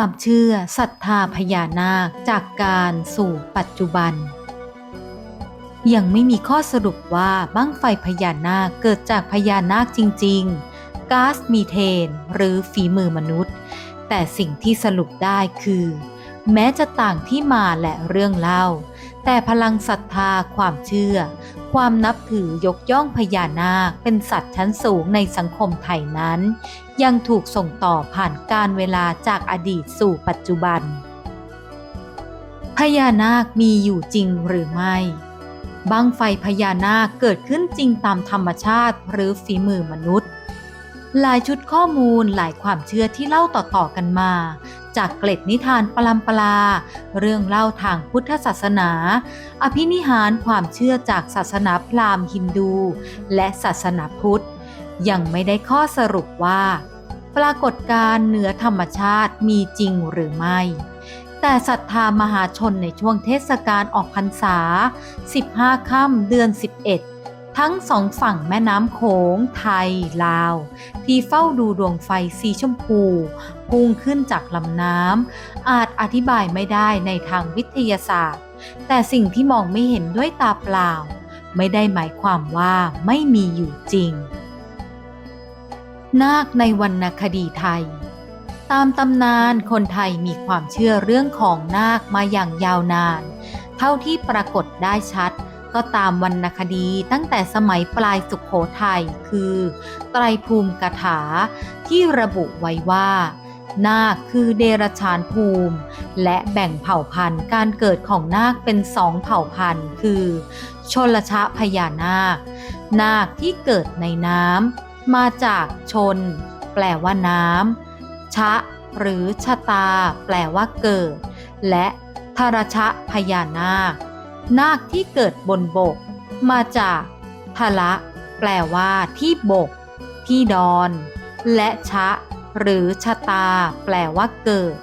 ความเชื่อศรัทธาพญานาคจากการสู่ปัจจุบัน ยังไม่มีข้อสรุปว่าบั้งไฟพญานาคเกิดจากพญานาคจริง ๆ ก๊าซมีเทน หรือฝีมือมนุษย์ แต่สิ่งที่สรุปได้คือ แม้จะต่างที่มาและเรื่องเล่า แต่พลังศรัทธาความเชื่อ ความนับถือยกย่องพญานาคเป็นสัตว์ชั้นสูงในสังคมไทยนั้น ยังถูกส่งต่อผ่านการเวลาจากอดีตสู่ปัจจุบัน พญานาคมีอยู่จริงหรือไม่บังไฟพญานาคเกิดขึ้นจริงตามธรรมชาติหรือฝีมือมนุษย์ หลายชุดข้อมูลหลายความเชื่อที่เล่าต่อๆกันมา จากเกล็ดนิทานปลัมปลา เรื่องเล่าทางพุทธศาสนา อภินิหารความเชื่อจากศาสนาพราหมณ์ฮินดู และศาสนาพุทธ ยังไม่ได้ข้อสรุปว่า ปรากฏการณ์เหนือธรรมชาติมีจริงหรือไม่แต่ศรัทธามหาชนในช่วงเทศกาลออกพรรษา 15 ค่ำเดือน 11 ทั้งสองฝั่งแม่น้ำโขงไทย ลาว ที่เฝ้าดูดวงไฟสีชมพูพุ่งขึ้นจากลำน้ำอาจอธิบายไม่ได้ในทางวิทยาศาสตร์ แต่สิ่งที่มองไม่เห็นด้วยตาเปล่า ไม่ได้หมายความว่าไม่มีอยู่จริง นาคในวรรณคดีไทย ตามตำนานคนไทยมีความเชื่อเรื่องของนาคมาอย่างยาวนาน เท่าที่ปรากฏได้ชัด ก็ตามวรรณคดีตั้งแต่สมัยปลายสุขโขทัยคือ ไตรภูมิกถาที่ระบุไว้ว่านาคคือเดรัจฉานภูมิ และแบ่งเผ่าพันธุ์การเกิดของนาคเป็นสองเผ่าพันธุ์ คือ ชนลชะพญานาค นาคที่เกิดในน้ำมาจากชน แปลว่าน้ำชะ หรือชะตา แปลว่าเกิด และทรชะพญานาค นาคที่เกิดบนบก มาจากทละแปลว่าที่บก ที่ดอน และชะ หรือชะตา แปลว่าเกิด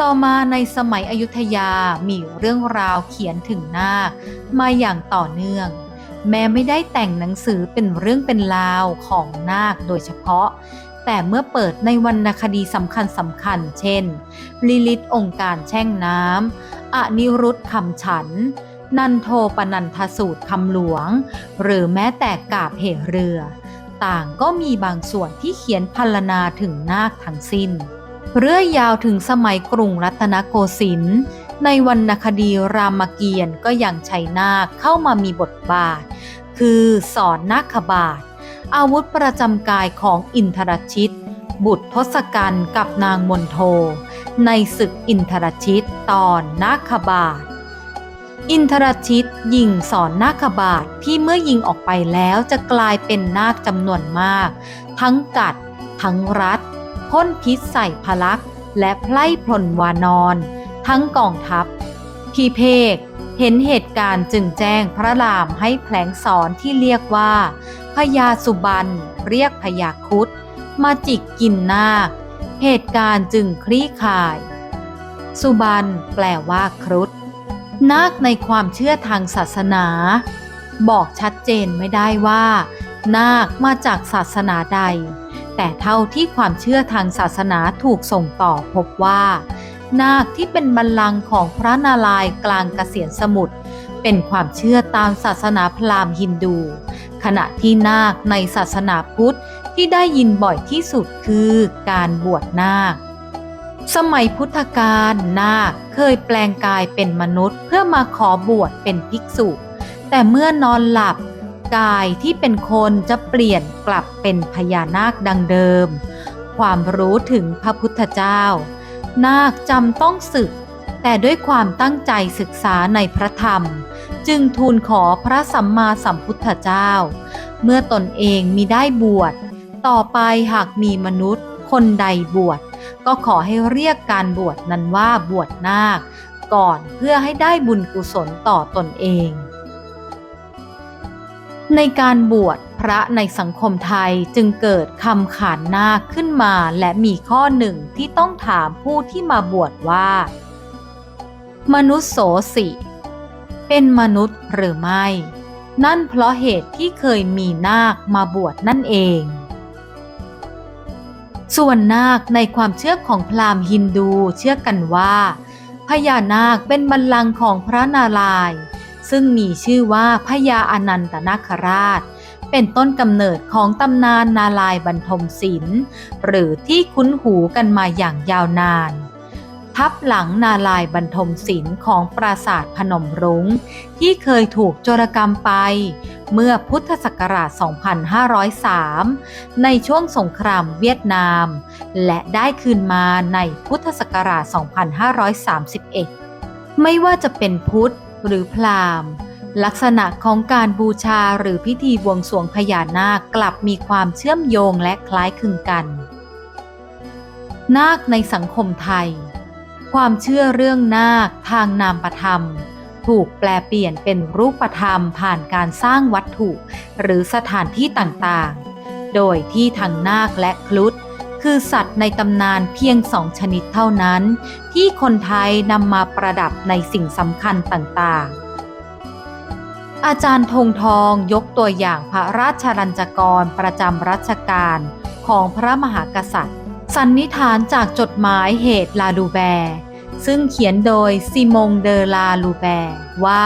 ต่อมาในสมัยอยุธยามีเรื่องราวเขียนถึงนาค มาอย่างต่อเนื่อง แม้ไม่ได้แต่งหนังสือเป็นเรื่องเป็นราวของนาคโดยเฉพาะ แต่เมื่อเปิดในวรรณคดีสำคัญสำคัญ เช่น ลิลิตองค์การแช่งน้ำ อนิรุตคำฉัน นันโทปนันทสูตรคำหลวง หรือแม้แต่กาบเหเรือ ต่างก็มีบางส่วนที่เขียนพรรณนาถึงนาคทั้งสิ้น เรื่อยยาวถึงสมัยกรุงรัตนโกสินทร์ในวรรณคดีรามเกียรติ์ก็ยังใช้นาคเข้ามามีบทบาท คือสอนนาคบาท อาวุธประจำกายของอินทรชิต บุตรทศกัณฐ์กับนางมนโท ในศึกอินทรชิตตอนนาคบาท อินทรชิตยิงสอนนาคบาทที่เมื่อยิงออกไปแล้วจะกลายเป็นนาคจำนวนมาก ทั้งกัด ทั้งรัดพ่นพิษใส่พลักและไพล่พลวานอนทั้งกองทัพพีเพกเห็นเหตุการณ์จึงแจ้งพระรามให้แผลงสอนที่เรียกว่าพญาสุบันเรียกพญาคุดมาจิกกินนาค เหตุการณ์จึงคลี่คลาย สุบันแปลว่าครุฑนาคในความเชื่อทางศาสนา บอกชัดเจนไม่ได้ว่า นาคมาจากศาสนาใด แต่เท่าที่ความเชื่อทางศาสนาถูกส่งต่อพบว่า นาคที่เป็นบัลลังก์ของพระนารายณ์กลางเกษียณสมุทรเป็นความเชื่อตามศาสนาพราหมณ์ฮินดู ขณะที่นาคในศาสนาพุทธ ที่ได้ยินบ่อยที่สุดคือการบวชนาค สมัยพุทธกาลนาคเคยแปลงกายเป็นมนุษย์ เพื่อมาขอบวชเป็นภิกษุ แต่เมื่อนอนหลับกายที่เป็นคนจะเปลี่ยนกลับเป็นพญานาคดังเดิม ความรู้ถึงพระพุทธเจ้า นาคจำต้องศึก แต่ด้วยความตั้งใจศึกษาในพระธรรม จึงทูลขอพระสัมมาสัมพุทธเจ้า เมื่อตนเองมีได้บวช ต่อไปหากมีมนุษย์คนใดบวช ก็ขอให้เรียกการบวชนั้นว่าบวชนาค ก่อนเพื่อให้ได้บุญกุศลต่อตนเอง ในการบวชพระในสังคมไทยจึงเกิดคำขานนาคขึ้นมาและมีข้อหนึ่งที่ต้องถามผู้ที่มาบวชว่า มนุษย์โสสิ เป็นมนุษย์หรือไม่ นั่นเพราะเหตุที่เคยมีนาคมาบวชนั่นเอง ส่วนนาคในความเชื่อของพราหมณ์ฮินดูเชื่อกันว่า พญานาคเป็นบัลลังก์ของพระนารายณ์ซึ่งมีชื่อว่าพญาอนันตนาคราช เป็นต้นกำเนิดของตำนานนาลายบรรทมศิลป์หรือที่คุ้นหูกันมาอย่างยาวนาน ทับหลังนาลายบรรทมศิลป์ของปราสาทพนมรุง้ง ที่เคยถูกโจรกรรมไป เมื่อพุทธศักราช 2503 ในช่วงสงครามเวียดนาม และได้คืนมาในพุทธศักราช 2531 ไม่ว่าจะเป็นพุทธหรือพราหมณ์ ลักษณะของการบูชาหรือพิธีบวงสรวงพญานาคกลับมีความเชื่อมโยงและคล้ายคลึงกัน นาคในสังคมไทย ความเชื่อเรื่องนาคทางนามประธรรม ถูกแปลเปลี่ยนเป็นรูปธรรมผ่านการสร้างวัตถุ หรือสถานที่ต่างๆ โดยที่ทางนาคและคลุดคือสัตว์ในตำนานเพียงสองชนิดเท่านั้น ที่คนไทยนำมาประดับในสิ่งสำคัญต่างๆ อาจารย์ธงทองยกตัวอย่างพระราชรัญจกรประจำรัชกาลของพระมหากษัตริย์ สันนิษฐานจากจดหมายเหตุลาดูแบร์ ซึ่งเขียนโดยซิมงเดลาลูแบร์ว่า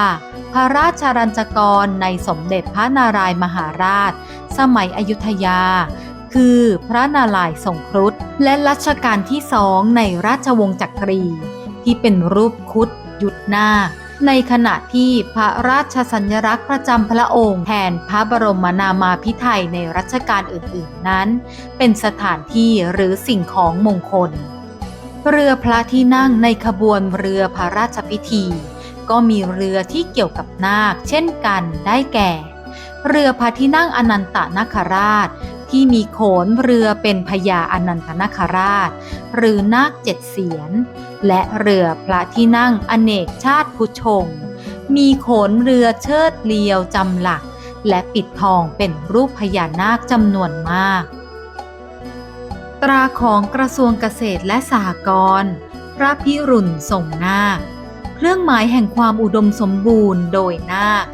พระราชรัญจกรในสมเด็จพระนารายมหาราช สมัยอยุธยา คือพระนารายทรงครุฑและรัชกาลที่สองในราชวงศ์จักรี ที่เป็นรูปคุดยุดหน้า ในขณะที่พระราชสัญลักษณ์ประจำพระองค์แทนพระบรมนามาพิไทยในรัชกาลอื่นๆนั้น เป็นสถานที่หรือสิ่งของมงคล เรือพระที่นั่งในขบวนเรือพระราชพิธี ก็มีเรือที่เกี่ยวกับนาค เช่นกันได้แก่ เรือพระที่นั่งอนันตนาคราช ที่มีโขนเรือเป็นพญาอนันตนาคราช หรือนาคเจ็ดเสียน และเรือพระที่นั่งอเนกชาติพุชง มีโขนเรือเชิดเลียวจำหลัก และปิดทองเป็นรูปพญานาคจำนวนมาก ตราของกระทรวงเกษตรและสหกรณ์พระพิรุณส่งนาค เครื่องหมายแห่งความอุดมสมบูรณ์โดยนาค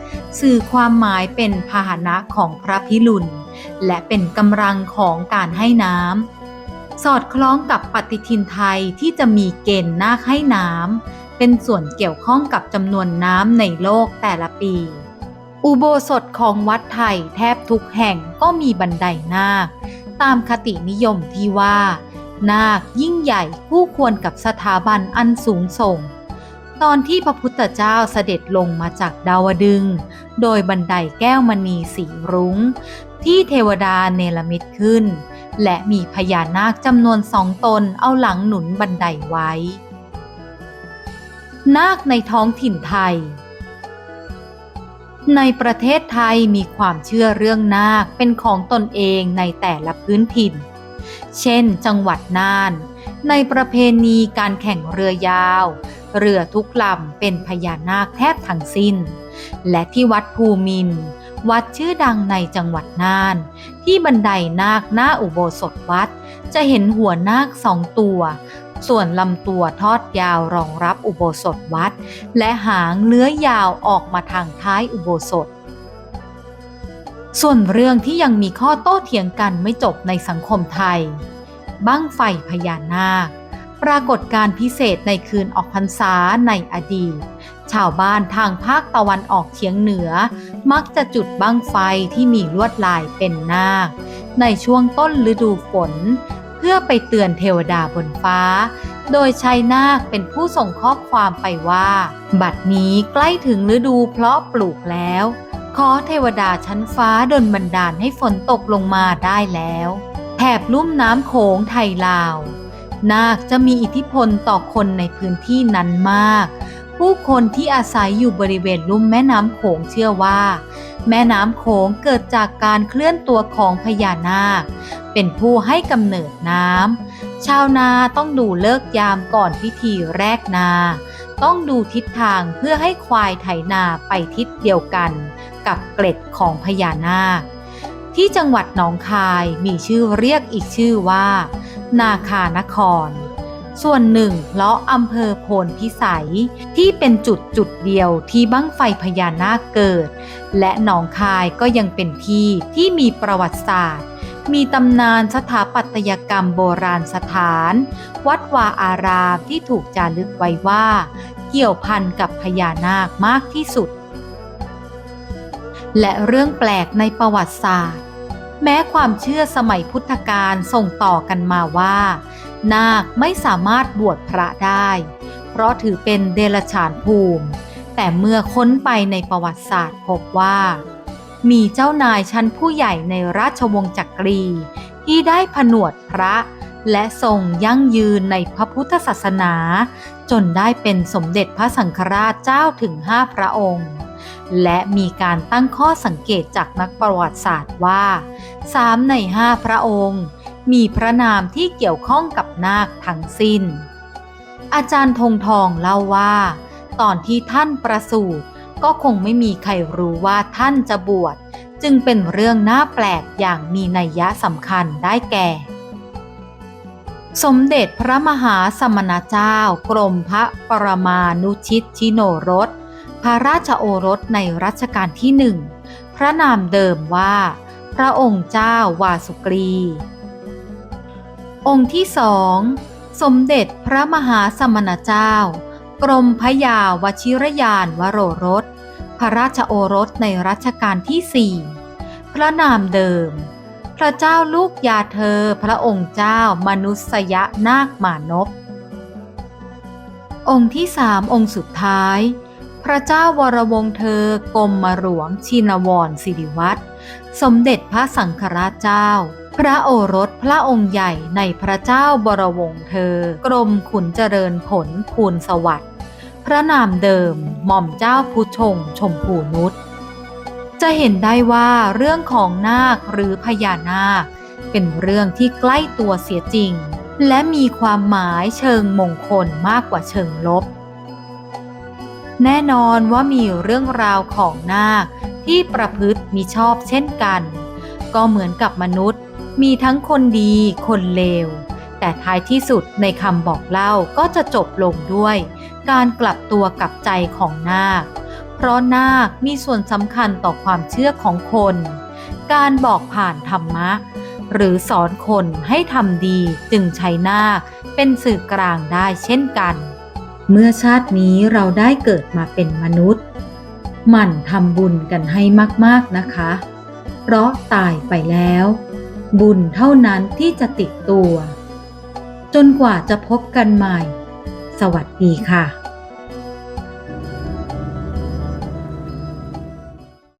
สื่อความหมายเป็นพาหนะของพระพิรุณและเป็นกำลังของการให้น้ำสอดคล้องกับปฏิทินไทยที่จะมีเกณฑ์นาคให้น้ำเป็นส่วนเกี่ยวข้องกับจำนวนน้ำในโลกแต่ละปี อุโบสถของวัดไทยแทบทุกแห่งก็มีบันไดนาค ตามคตินิยมที่ว่า นาคยิ่งใหญ่คู่ควรกับสถาบันอันสูงส่ง ตอนที่พระพุทธเจ้าเสด็จลงมาจากดาวดึง โดยบันไดแก้วมณีสีรุง้ง ที่เทวดาเนรมิตขึ้น และมีพญานาคจำนวนสองตนเอาหลังหนุนบันไดไว้ นาคในท้องถิ่นไทย ในประเทศไทยมีความเชื่อเรื่องนาคเป็นของตนเองในแต่ละพื้นถิ่น เช่น จังหวัดน่าน ในประเพณีการแข่งเรือยาว เรือทุกลำเป็นพญานาคแทบทั้งสิ้น และที่วัดภูมิน วัดชื่อดังในจังหวัดน่าน ที่บันไดนาคหน้าอุโบสถวัด จะเห็นหัวนาคสองตัว ส่วนลำตัวทอดยาวรองรับอุโบสถวัด และหางเลื้อยยาวออกมาทางท้ายอุโบสถ ส่วนเรื่องที่ยังมีข้อโต้เถียงกันไม่จบในสังคมไทย บั้งไฟพญานาค ปรากฏการพิเศษในคืนออกพรรษาในอดีต ชาวบ้านทางภาคตะวันออกเฉียงเหนือ มักจะจุดบั้งไฟที่มีลวดลายเป็นนาค ในช่วงต้นฤดูฝน พื่อไปเตือนเทวดาบนฟ้า โดยใช้นาคเป็นผู้ส่งข้อความไปว่า บัดนี้ใกล้ถึงฤดูเพาะปลูกแล้ว ขอเทวดาชั้นฟ้าดลบันดาลให้ฝนตกลงมาได้แล้ว แถบลุ่มน้ำโขงไทยลาว นาคจะมีอิทธิพลต่อคนในพื้นที่นั้นมาก ผู้คนที่อาศัยอยู่บริเวณลุ่มแม่น้ำโขงเชื่อว่า แม่น้ำโขงเกิดจากการเคลื่อนตัวของพญานาค เป็นผู้ให้กำเนิดน้ำ ชาวนาต้องดูเลิกยามก่อนพิธีแรกนา ต้องดูทิศทางเพื่อให้ควายไถนาไปทิศเดียวกัน กับเกล็ดของพญานาค ที่จังหวัดหนองคายมีชื่อเรียกอีกชื่อว่า นาคานคร ส่วนหนึ่งเพราะอำเภอโพนพิสัยที่เป็นจุดจุดเดียวที่บั้งไฟพญานาคเกิด และหนองคายก็ยังเป็นที่ที่มีประวัติศาสตร์ มีตำนานสถาปัตยกรรมโบราณสถาน วัดวาอารามที่ถูกจารึกไว้ว่า เกี่ยวพันกับพญานาคมากที่สุด และเรื่องแปลกในประวัติศาสตร์ แม้ความเชื่อสมัยพุทธกาลส่งต่อกันมาว่า นาคไม่สามารถบวชพระได้ เพราะถือเป็นเดรัจฉานภูมิ แต่เมื่อค้นไปในประวัติศาสตร์พบว่า มีเจ้านายชั้นผู้ใหญ่ในราชวงศ์จักรี ที่ได้ผนวดพระ และทรงยั่งยืนในพระพุทธศาสนา จนได้เป็นสมเด็จพระสังฆราชเจ้าถึงห้าพระองค์ และมีการตั้งข้อสังเกตจากนักประวัติศาสตร์ว่าสามในห้าพระองค์ มีพระนามที่เกี่ยวข้องกับนาคทั้งสิ้น อาจารย์ธงทองเล่าว่า ตอนที่ท่านประสูติ ก็คงไม่มีใครรู้ว่าท่านจะบวช จึงเป็นเรื่องน่าแปลกอย่างมีนัยยะสำคัญได้แก่ สมเด็จพระมหาสมณเจ้ากรมพระปรมานุชิตชิโนรส พระราชโอรสในรัชกาลที่หนึ่ง พระนามเดิมว่า พระองค์เจ้าวาสุกรี องค์ที่สอง สมเด็จพระมหาสมณเจ้า กรมพยาวชิรยานวโรรส พระราชโอรสในรัชกาลที่สี่พระนามเดิม พระเจ้าลูกยาเธอพระองค์เจ้ามนุษยนาคมานพองค์ที่สามองค์สุดท้าย พระเจ้าวรวงเธอกรมมหลวงชินวรสิริวัตรสมเด็จพระสังฆราชเจ้า ระโอรสพระองค์ใหญ่ในพระเจ้าบรวงเธอ กรมขุนเจริญผลภูลสวัสดิ์พระนามเดิมหม่อมเจ้าพุชงชมพูนุชจะเห็นได้ว่าเรื่องของนาคหรือพญานาค เป็นเรื่องที่ใกล้ตัวเสียจริง และมีความหมายเชิงมงคลมากกว่าเชิงลบ แน่นอนว่ามีเรื่องราวของนาคที่ประพฤติมิชอบเช่นกัน ก็เหมือนกับมนุษย์ มีทั้งคนดีคนเลว แต่ท้ายที่สุดในคำบอกเล่าก็จะจบลงด้วย การกลับตัวกลับใจของนาค เพราะนาคมีส่วนสำคัญต่อความเชื่อของคน การบอกผ่านธรรมะ หรือสอนคนให้ทำดีจึงใช้นาคเป็นสื่อกลางได้เช่นกัน เมื่อชาตินี้เราได้เกิดมาเป็นมนุษย์ หมั่นทำบุญกันให้มากๆนะคะ เพราะตายไปแล้ว บุญเท่านั้นที่จะติดตัว จนกว่าจะพบกันใหม่ สวัสดีค่ะ